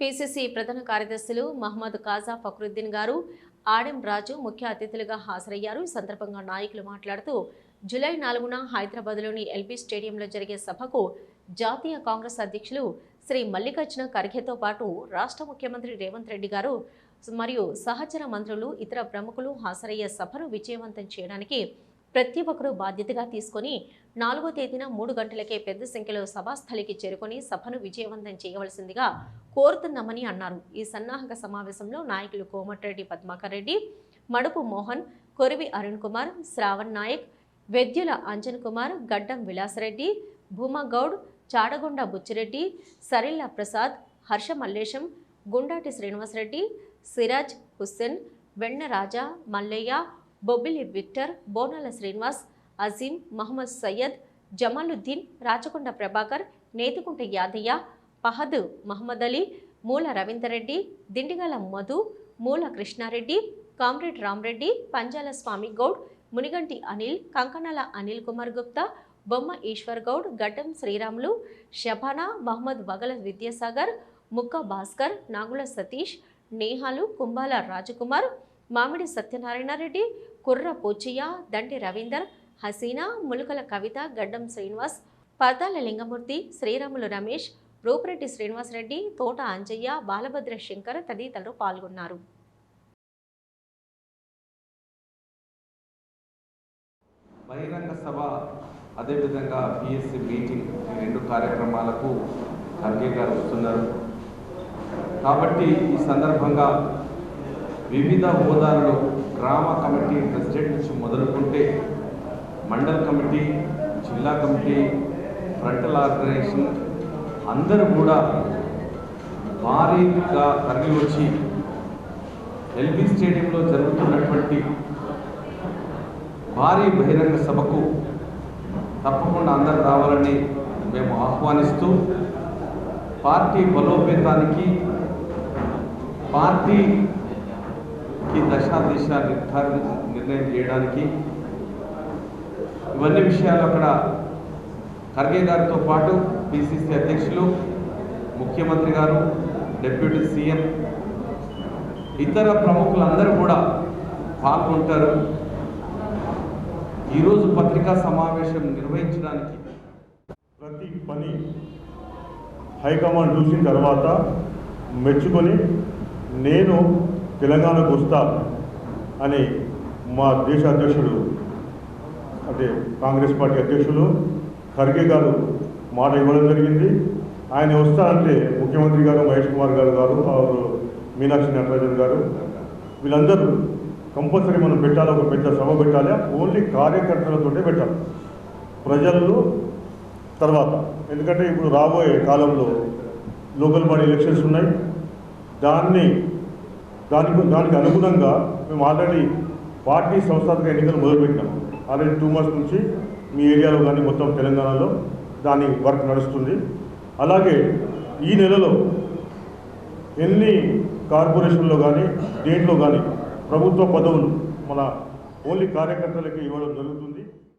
PCC ప్రధాన కార్యదర్శులు మహమ్మద్ కాజా ఫక్రుద్దీన్ గారు ఆడెం రాజు ముఖ్య అతిథులుగా హాజరయ్యారు. ఈ సందర్భంగా నాయకులు మాట్లాడుతూ జూలై నాలుగున హైదరాబాద్లోని ఎల్బీ స్టేడియంలో జరిగే సభకు జాతీయ కాంగ్రెస్ అధ్యక్షులు శ్రీ మల్లికార్జున ఖర్గేతో పాటు రాష్ట్ర ముఖ్యమంత్రి రేవంత్ రెడ్డి గారు మరియు సహచర మంత్రులు ఇతర ప్రముఖులు హాజరయ్యే సభను విజయవంతం చేయడానికి ప్రతి ఒక్కరూ బాధ్యతగా తీసుకొని నాలుగో తేదీన మూడు గంటలకే పెద్ద సంఖ్యలో సభాస్థలికి చేరుకొని సభను విజయవంతం చేయవలసిందిగా కోరుతున్నామని అన్నారు. ఈ సన్నాహక సమావేశంలో నాయకులు కోమటిరెడ్డి పద్మాకర్ రెడ్డి మడుపు మోహన్ కొరివి అరుణ్ కుమార్ శ్రావణ్ నాయక్ వెద్యుల అంజన్ కుమార్ గడ్డం విలాసరెడ్డి భూమగౌడ్ చాడగొండ బుచ్చిరెడ్డి సరిల్ల ప్రసాద్ హర్ష మల్లేశం గుండాటి శ్రీనివాసరెడ్డి సిరాజ్ హుస్సేన్ వెన్న రాజా మల్లయ్య బొబ్బిలి విక్టర్ బోనాల శ్రీనివాస్ అజీం మహమ్మద్ సయ్యద్ జమాలుద్దీన్ రాచకొండ ప్రభాకర్ నేతికుంట యాదయ్య పహద్ మహమ్మద్ అలీ మూల రవీందర్ రెడ్డి దిండిగల మధు మూల కృష్ణారెడ్డి కామ్రేడ్ రామ్రెడ్డి పంజాల స్వామి గౌడ్ మునిగంటి అనిల్ కంకణాల అనిల్ కుమార్ గుప్తా బొమ్మ ఈశ్వర్ గౌడ్ ఘటం శ్రీరాములు షబానా మహమ్మద్ వగల విద్యాసాగర్ ముక్క భాస్కర్ నాగుల సతీష్ నేహాలు కుంబాల రాజకుమార్ మామిడి సత్యనారాయణ రెడ్డి కుర్ర పోచయ్య దండి రవీందర్ హసీనా ములుకల కవిత గడ్డం శ్రీనివాస్ పతాల లింగమూర్తి శ్రీరాములు రమేష్ రూపరెడ్డి శ్రీనివాసరెడ్డి తోట అంజయ్య బాలభద్ర శంకర్ తదితరులు పాల్గొన్నారు. బహిరంగ సభ అదేవిధంగా పిఎస్సి మీటింగ్ ఈ రెండు కార్యక్రమాలకు ఖర్గే గారు వస్తున్నారు. కాబట్టి ఈ సందర్భంగా వివిధ హోదాలలో గ్రామ కమిటీ ప్రెసిడెంట్ నుంచి మొదలుకుంటే మండల్ కమిటీ జిల్లా కమిటీ ఫ్రంటల్ ఆర్గనైజేషన్ అందరూ కూడా భారీగా తరలి వచ్చి ఎల్బీ స్టేడియంలో జరుగుతున్నటువంటి భారీ బహిరంగ సభకు తప్పకుండా అందరు రావాలని మేము ఆహ్వానిస్తూ పార్టీ బలోపేతానికి పార్టీ దశా దిశ నిర్ధారణ నిర్ణయం చేయడానికి ఇవన్నీ విషయాలు అక్కడ ఖర్గే గారితో పాటు పిసిసి అధ్యక్షులు ముఖ్యమంత్రి గారు డిప్యూటీ సీఎం ఇతర ప్రముఖులందరూ కూడా పాల్గొంటారు. ఈరోజు పత్రికా సమావేశం నిర్వహించడానికి ప్రతి పని హైకమాండ్ చూసిన తర్వాత మెచ్చుకొని నేను తెలంగాణకు వస్తా అని మా దేశ అధ్యక్షుడు అంటే కాంగ్రెస్ పార్టీ అధ్యక్షులు ఖర్గే గారు మాట ఇవ్వడం జరిగింది. ఆయన వస్తారంటే ముఖ్యమంత్రి గారు మహేష్ కుమార్ గారు గారు మీనాక్షి నటరాజన్ గారు వీళ్ళందరూ కంపల్సరీ మనం పెట్టాలి ఒక పెద్ద సభ పెట్టాలి ఓన్లీ కార్యకర్తలతోటే పెట్టాలి. ప్రజలు తర్వాత ఎందుకంటే ఇప్పుడు రాబోయే కాలంలో లోకల్ బాడీ ఎలక్షన్స్ ఉన్నాయి. దాన్ని దానికి దానికి అనుగుణంగా మేము ఆల్రెడీ పార్టీ సంస్థాత్మక ఎన్నికలు మొదలుపెట్టినాం ఆల్రెడీ టూ మంత్స్ నుంచి మీ ఏరియాలో కానీ మొత్తం తెలంగాణలో దాని వర్క్ నడుస్తుంది. అలాగే ఈ నెలలో ఎన్ని కార్పొరేషన్లో కానీ దేంట్లో కానీ ప్రభుత్వ పదవులు మన ఓన్లీ కార్యకర్తలకి ఇవ్వడం జరుగుతుంది.